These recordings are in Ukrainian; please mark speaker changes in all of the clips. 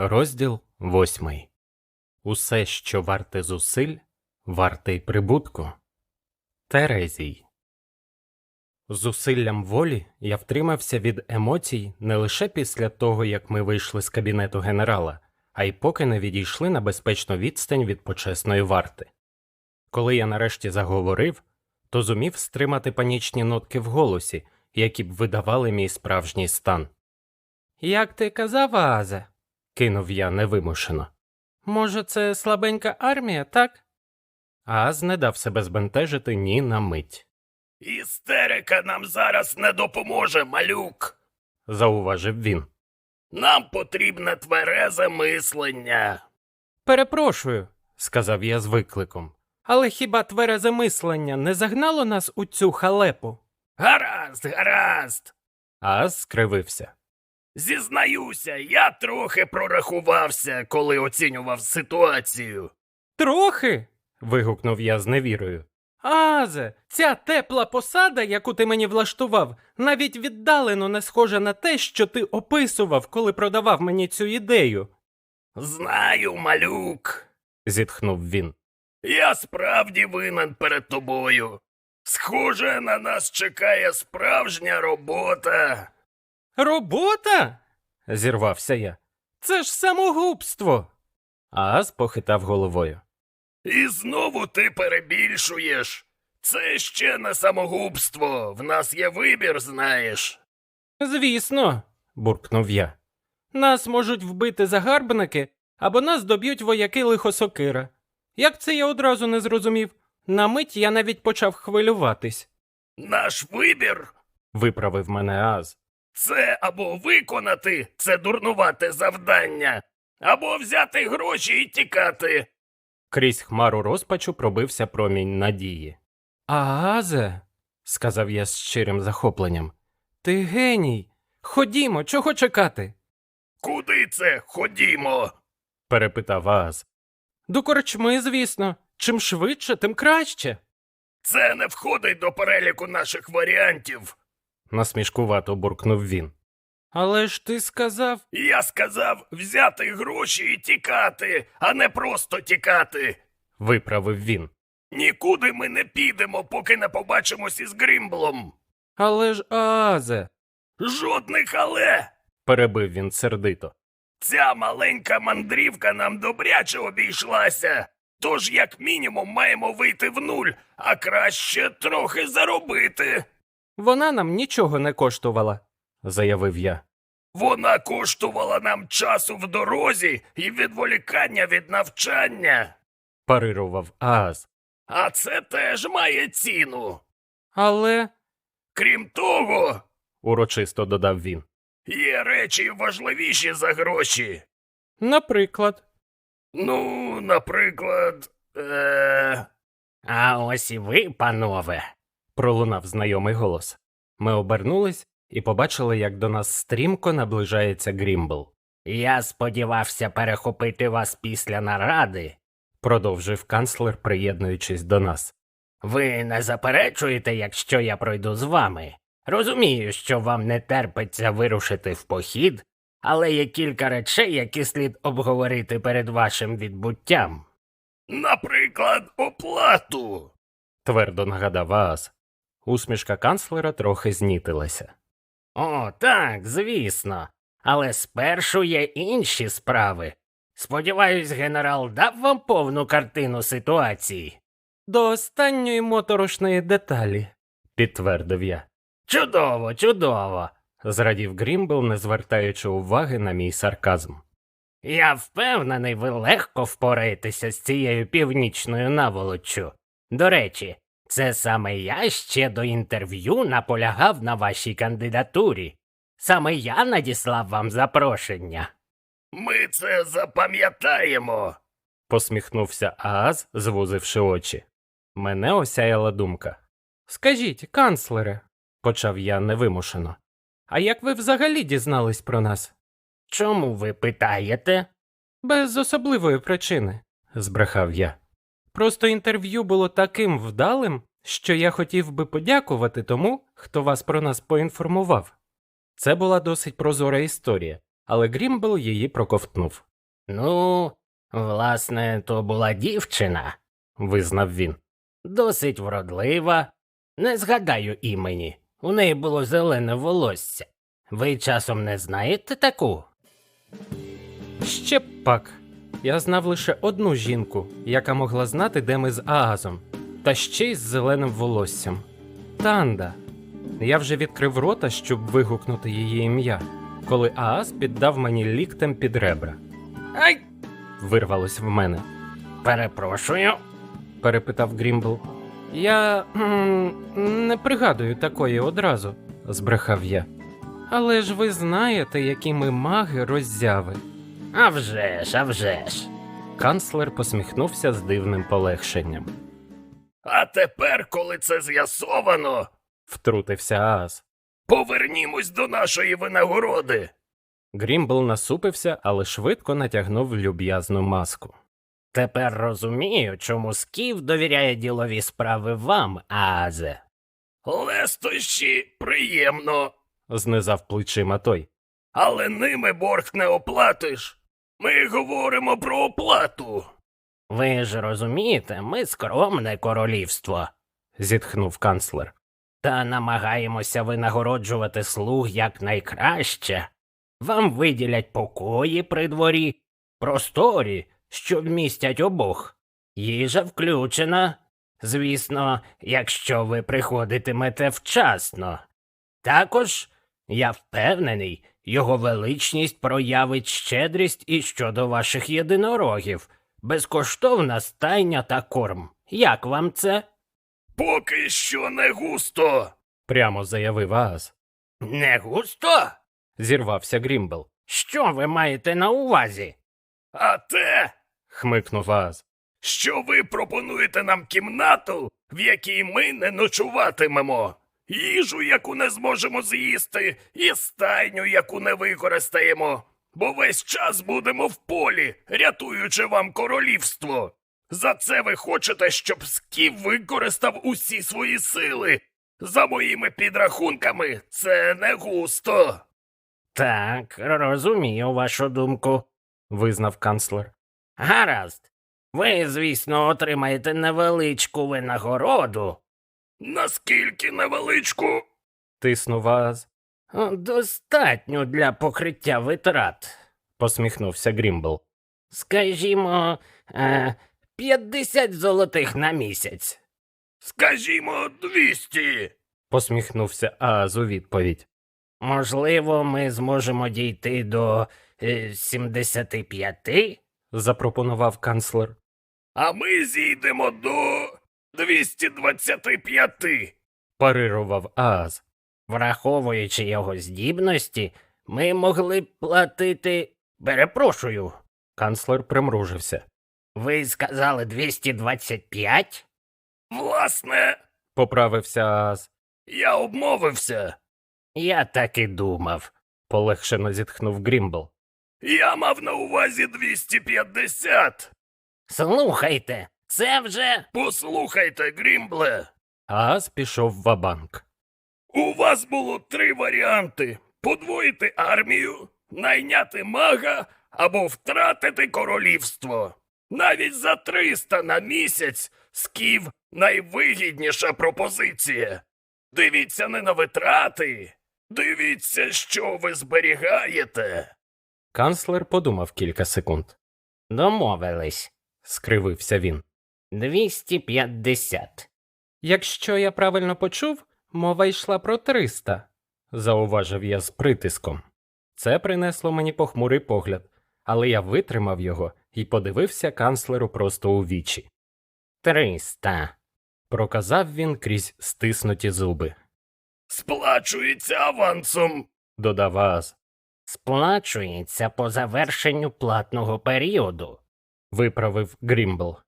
Speaker 1: Розділ восьмий. Усе, що варте зусиль, варте й прибутку. Терезій. Зусиллям волі я втримався від емоцій не лише після того, як ми вийшли з кабінету генерала, а й поки не відійшли на безпечну відстань від почесної варти. Коли я нарешті заговорив, то зумів стримати панічні нотки в голосі, які б видавали мій справжній стан. Як ти казав, Азе? Кинув я невимушено. Може, це слабенька армія, так? Ааз не дав себе збентежити ні на мить,
Speaker 2: Істерика нам зараз не допоможе, малюк.
Speaker 1: зауважив він.
Speaker 2: Нам потрібне тверезе мислення.
Speaker 1: Перепрошую, сказав я з викликом. Але хіба тверезе мислення не загнало нас у цю халепу?
Speaker 2: Гаразд, гаразд.
Speaker 1: Ааз скривився.
Speaker 2: Зізнаюся, я трохи прорахувався, коли оцінював ситуацію.
Speaker 1: Трохи. вигукнув я з невірою. Азе, ця тепла посада, яку ти мені влаштував, навіть віддалено не схожа на те, що ти описував, коли продавав мені цю ідею,
Speaker 2: Знаю, малюк.
Speaker 1: зітхнув він.
Speaker 2: Я справді винен перед тобою. Схоже, на нас чекає справжня робота.
Speaker 1: Робота? зірвався я. Це ж самогубство. Ааз похитав головою.
Speaker 2: І знову ти перебільшуєш. Це ще не самогубство. В нас є вибір, знаєш.
Speaker 1: Звісно, буркнув я. Нас можуть вбити загарбники, або нас доб'ють вояки лихосокира. Як це я одразу не зрозумів? На мить я навіть почав хвилюватись,
Speaker 2: Наш вибір
Speaker 1: виправив мене Ааз.
Speaker 2: Це або виконати це дурнувате завдання, або взяти гроші і тікати.
Speaker 1: Крізь хмару розпачу пробився промінь надії. Аазе, сказав я з щирим захопленням. Ти геній. Ходімо, чого чекати?
Speaker 2: Куди це ходімо?
Speaker 1: перепитав Ааз. До корчми, звісно. Чим швидше, тим краще.
Speaker 2: Це не входить до переліку наших варіантів.
Speaker 1: Насмішкувато буркнув він. Але ж ти сказав.
Speaker 2: Я сказав взяти гроші і тікати, а не просто тікати.
Speaker 1: виправив він.
Speaker 2: Нікуди ми не підемо, поки не побачимось із Грімблом.
Speaker 1: Але ж Аазе,
Speaker 2: Жодних але.
Speaker 1: перебив він сердито.
Speaker 2: Ця маленька мандрівка нам добряче обійшлася. Тож, як мінімум, маємо вийти в нуль, а краще трохи заробити.
Speaker 1: Вона нам нічого не коштувала, заявив я.
Speaker 2: Вона коштувала нам часу в дорозі і відволікання від навчання.
Speaker 1: парирував Ааз.
Speaker 2: А це теж має ціну.
Speaker 1: Але,
Speaker 2: Крім того,
Speaker 1: урочисто додав він.
Speaker 2: є речі важливіші за гроші.
Speaker 1: Наприклад.
Speaker 2: Ну, наприклад. Е...
Speaker 1: А ось і ви, панове. Пролунав знайомий голос. Ми обернулись і побачили, як до нас стрімко наближається Грімбл. Я сподівався перехопити вас після наради, продовжив канцлер, приєднуючись до нас. Ви не заперечуєте, якщо я пройду з вами. Розумію, що вам не терпиться вирушити в похід, але є кілька речей, які слід обговорити перед вашим відбуттям,
Speaker 2: Наприклад, оплату.
Speaker 1: твердо нагадав Ааз. Усмішка канцлера трохи знітилася. О, так, звісно. Але спершу є інші справи. Сподіваюсь, генерал дав вам повну картину ситуації. До останньої моторошної деталі, підтвердив я. Чудово, чудово. зрадів Грімбл, не звертаючи уваги на мій сарказм. Я впевнений, ви легко впораєтеся з цією північною наволоччю. До речі, це саме я ще до інтерв'ю наполягав на вашій кандидатурі. Саме я надіслав вам запрошення.
Speaker 2: Ми це запам'ятаємо.
Speaker 1: посміхнувся Ааз, звузивши очі. Мене осяяла думка. Скажіть, канцлере, почав я невимушено. А як ви взагалі дізнались про нас? Чому ви питаєте? Без особливої причини, збрехав я. Просто інтерв'ю було таким вдалим, що я хотів би подякувати тому, хто вас про нас поінформував. Це була досить прозора історія, але Грімбл її проковтнув. Ну, власне, то була дівчина, визнав він. Досить вродлива. Не згадаю імені. У неї було зелене волосся. Ви часом не знаєте таку? Ще пак. Я знав лише одну жінку, яка могла знати, де ми з Аазом, та ще й з зеленим волоссям. Танда. Я вже відкрив рота, щоб вигукнути її ім'я, коли Ааз піддав мені ліктем під ребра.
Speaker 2: Ай!
Speaker 1: Вирвалось в мене.
Speaker 2: Перепрошую.
Speaker 1: перепитав Грімбл. Я м, не пригадую такої одразу, збрехав я. Але ж ви знаєте, які ми маги роззяви.
Speaker 2: А вже ж, а вже ж.
Speaker 1: Канцлер посміхнувся з дивним полегшенням.
Speaker 2: А тепер, коли це з'ясовано,
Speaker 1: Втрутився Ааз.
Speaker 2: повернімось до нашої винагороди.
Speaker 1: Грімбл насупився, але швидко натягнув люб'язну маску.
Speaker 2: Тепер розумію, чому Скіф довіряє ділові справи вам, Аазе. Лестощі приємно,
Speaker 1: знизав плечима той.
Speaker 2: Але ними борг не оплатиш. Ми говоримо про оплату. Ви ж розумієте, ми скромне королівство,
Speaker 1: зітхнув канцлер.
Speaker 2: та намагаємося винагороджувати слуг якнайкраще. Вам виділять покої при дворі, просторі, що вмістять обох. Їжа включена. Звісно, якщо ви приходитимете вчасно. Також, я впевнений, його величність проявить щедрість і щодо ваших єдинорогів, безкоштовна стайня та корм. Як вам це? Поки що не густо.
Speaker 1: Прямо заявив Ааз.
Speaker 2: Не густо?
Speaker 1: Зірвався Грімбл.
Speaker 2: Що ви маєте на увазі? А те,
Speaker 1: Хмикнув Ааз.
Speaker 2: що ви пропонуєте нам кімнату, в якій ми не ночуватимемо, їжу, яку не зможемо з'їсти, і стайню, яку не використаємо, бо весь час будемо в полі, рятуючи вам королівство. За це ви хочете, щоб Скіф використав усі свої сили. За моїми підрахунками, це не густо. Так, розумію вашу думку,
Speaker 1: визнав канцлер.
Speaker 2: Гаразд. Ви, звісно, отримаєте невеличку винагороду. Наскільки невеличку?
Speaker 1: Тиснув Ааз.
Speaker 2: Достатньо для покриття витрат.
Speaker 1: Посміхнувся Грімбл.
Speaker 2: Скажімо, е, 50 золотих на місяць. Скажімо, 200.
Speaker 1: Посміхнувся Ааз у відповідь.
Speaker 2: Можливо, ми зможемо дійти до е, 75?
Speaker 1: Запропонував канцлер.
Speaker 2: А ми зійдемо до 225.
Speaker 1: Парирував Ааз.
Speaker 2: Враховуючи його здібності, ми могли б платити. Перепрошую,
Speaker 1: Канцлер примружився.
Speaker 2: ви сказали 225? Власне,
Speaker 1: Поправився Ааз.
Speaker 2: я обмовився. Я так і думав.
Speaker 1: Полегшено зітхнув Грімбл.
Speaker 2: Я мав на увазі 250. Слухайте, це вже. Послухайте, Грімбле.
Speaker 1: Ааз пішов в банк
Speaker 2: У вас було три варіанти: подвоїти армію, найняти мага або втратити королівство. Навіть за 300 на місяць скіф найвигідніша пропозиція. Дивіться не на витрати, дивіться, що ви зберігаєте.
Speaker 1: Канцлер подумав кілька секунд.
Speaker 2: Домовились.
Speaker 1: Скривився він.
Speaker 2: 250.
Speaker 1: Якщо я правильно почув, мова йшла про 300, зауважив я з притиском. Це принесло мені похмурий погляд, але я витримав його і подивився канцлеру просто у вічі.
Speaker 2: 300.
Speaker 1: Проказав він крізь стиснуті зуби.
Speaker 2: Сплачується авансом.
Speaker 1: Додав Ааз.
Speaker 2: Сплачується по завершенню платного періоду.
Speaker 1: Виправив Грімбл.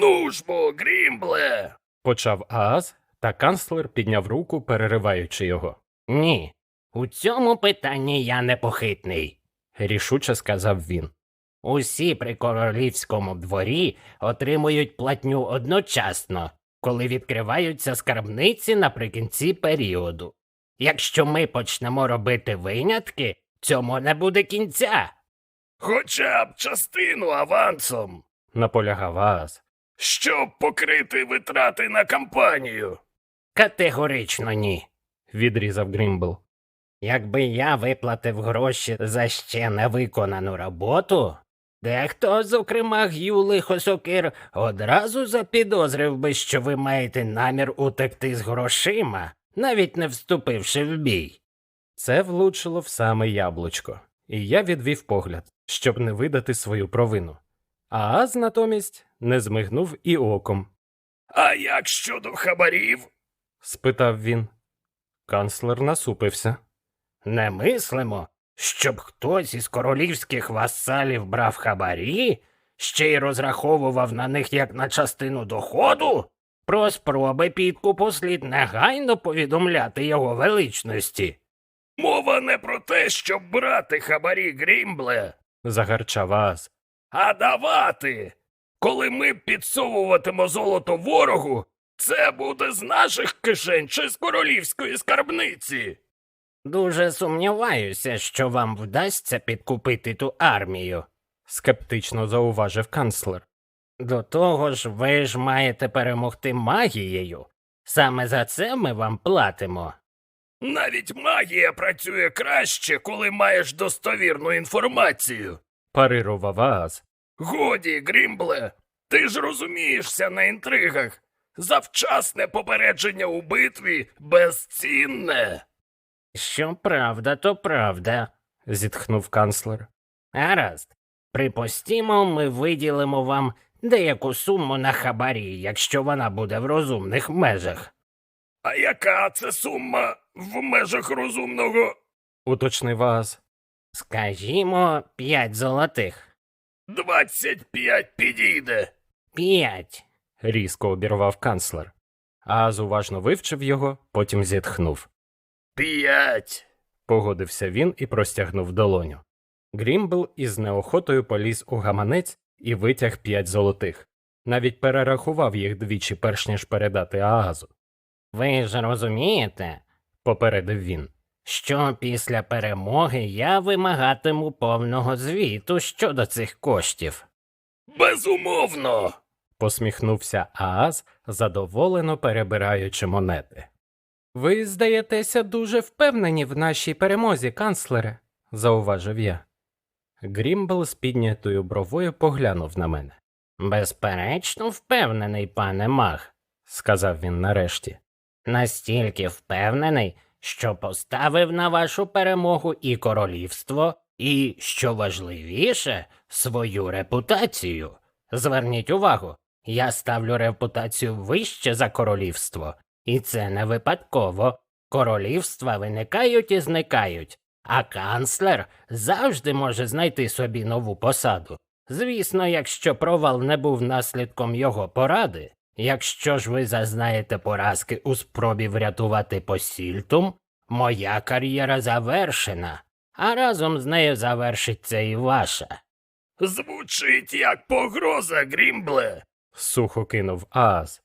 Speaker 2: Ну ж бо, Грімбле.
Speaker 1: Почав Ааз, та канцлер підняв руку, перериваючи його.
Speaker 2: Ні, у цьому питанні я непохитний.
Speaker 1: Рішуче сказав він.
Speaker 2: Усі при королівському дворі отримують платню одночасно, коли відкриваються скарбниці наприкінці періоду. Якщо ми почнемо робити винятки,
Speaker 1: Цьому не буде кінця.
Speaker 2: Хоча б частину авансом,
Speaker 1: наполягав Ааз.
Speaker 2: Щоб покрити витрати на кампанію.
Speaker 1: Категорично ні, відрізав Грімбл. Якби я виплатив гроші за ще невиконану роботу, дехто, зокрема Г'ю Лихосокир, одразу запідозрив би, що ви маєте намір утекти з грошима, навіть не вступивши в бій. Це влучило в саме яблучко, і я відвів погляд, щоб не видати свою провину. А Аз натомість не змигнув і оком.
Speaker 2: А як щодо хабарів?
Speaker 1: спитав він. Канцлер насупився. Не мислимо, щоб хтось із королівських васалів брав хабарі, ще й розраховував на них як на частину доходу. Про спроби підкупу слід негайно повідомляти його величності,
Speaker 2: Мова не про те, щоб брати хабарі Грімбле,
Speaker 1: загарчав Аз.
Speaker 2: А давати. Коли ми підсовуватимо золото ворогу, це буде з наших кишень чи з королівської скарбниці.
Speaker 1: Дуже сумніваюся, що вам вдасться підкупити ту армію, скептично зауважив канцлер. До того ж, ви ж маєте перемогти магією. Саме за це ми вам платимо.
Speaker 2: Навіть магія працює краще, коли маєш достовірну інформацію.
Speaker 1: Парирував Ааз.
Speaker 2: Годі, Грімбле, ти ж розумієшся на інтригах. Завчасне попередження у битві безцінне.
Speaker 1: Що правда, то правда, зітхнув канцлер. Гаразд, припустімо, ми виділимо вам деяку суму на хабарі, якщо вона буде в розумних межах,
Speaker 2: А яка це сума в межах розумного?
Speaker 1: уточнив Ааз. Скажімо, п'ять золотих.
Speaker 2: Двадцять п'ять підійде.
Speaker 1: П'ять. різко обірвав канцлер. Ааз уважно вивчив його, потім зітхнув.
Speaker 2: П'ять.
Speaker 1: Погодився він і простягнув долоню. Грімбл із неохотою поліз у гаманець і витяг п'ять золотих. Навіть перерахував їх двічі, перш ніж передати Аазу. Ви ж розумієте, попередив він, що після перемоги я вимагатиму повного звіту щодо цих коштів.
Speaker 2: Безумовно.
Speaker 1: посміхнувся Ааз, задоволено перебираючи монети. Ви, здаєтеся, дуже впевнені в нашій перемозі, канцлере, зауважив я. Грімбл з піднятою бровою поглянув на мене. Безперечно, впевнений, пане маг, сказав він нарешті. Настільки впевнений, що поставив на вашу перемогу і королівство, і, що важливіше, свою репутацію. Зверніть увагу, я ставлю репутацію вище за королівство, і це не випадково. Королівства виникають і зникають, а канцлер завжди може знайти собі нову посаду. Звісно, якщо провал не був наслідком його поради, якщо ж ви зазнаєте поразки у спробі врятувати посільтум, моя кар'єра завершена, а разом з нею завершиться і ваша.
Speaker 2: Звучить як погроза, Грімбле.
Speaker 1: сухо кинув Ааз.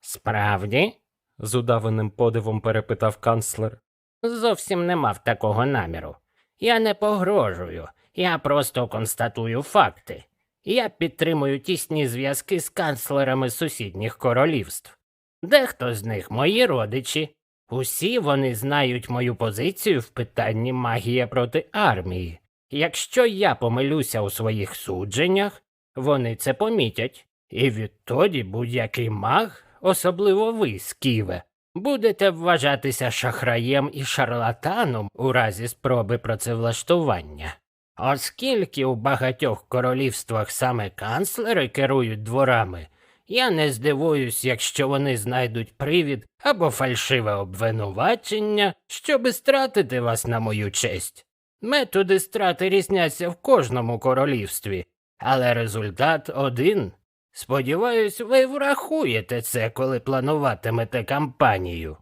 Speaker 1: Справді? з удаваним подивом перепитав канцлер. Зовсім не мав такого наміру. Я не погрожую, я просто констатую факти. Я підтримую тісні зв'язки з канцлерами сусідніх королівств. Дехто з них мої родичі. Усі вони знають мою позицію в питанні магія проти армії. Якщо я помилюся у своїх судженнях, вони це помітять, і відтоді будь-який маг, особливо ви, Сківе, будете вважатися шахраєм і шарлатаном у разі спроби працевлаштування. Оскільки у багатьох королівствах саме канцлери керують дворами, я не здивуюсь, якщо вони знайдуть привід або фальшиве обвинувачення, щоби стратити вас на мою честь. Методи страти різняться в кожному королівстві, але результат один. Сподіваюсь, ви врахуєте це, коли плануватимете кампанію.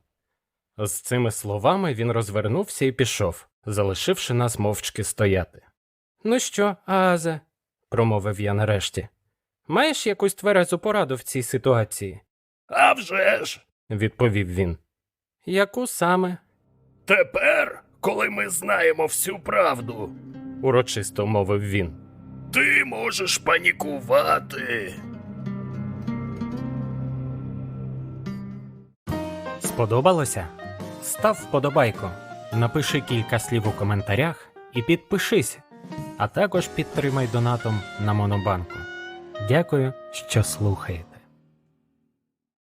Speaker 1: З цими словами він розвернувся і пішов, залишивши нас мовчки стояти. Ну що, Азе, промовив я нарешті. Маєш якусь тверезу пораду в цій ситуації?
Speaker 2: А вже ж.
Speaker 1: відповів він. Яку саме?
Speaker 2: Тепер, коли ми знаємо всю правду.
Speaker 1: урочисто мовив він.
Speaker 2: Ти можеш панікувати.
Speaker 1: Сподобалося? Став вподобайку, напиши кілька слів у коментарях і підпишись, а також підтримай донатом на Монобанку. Дякую, що слухаєте.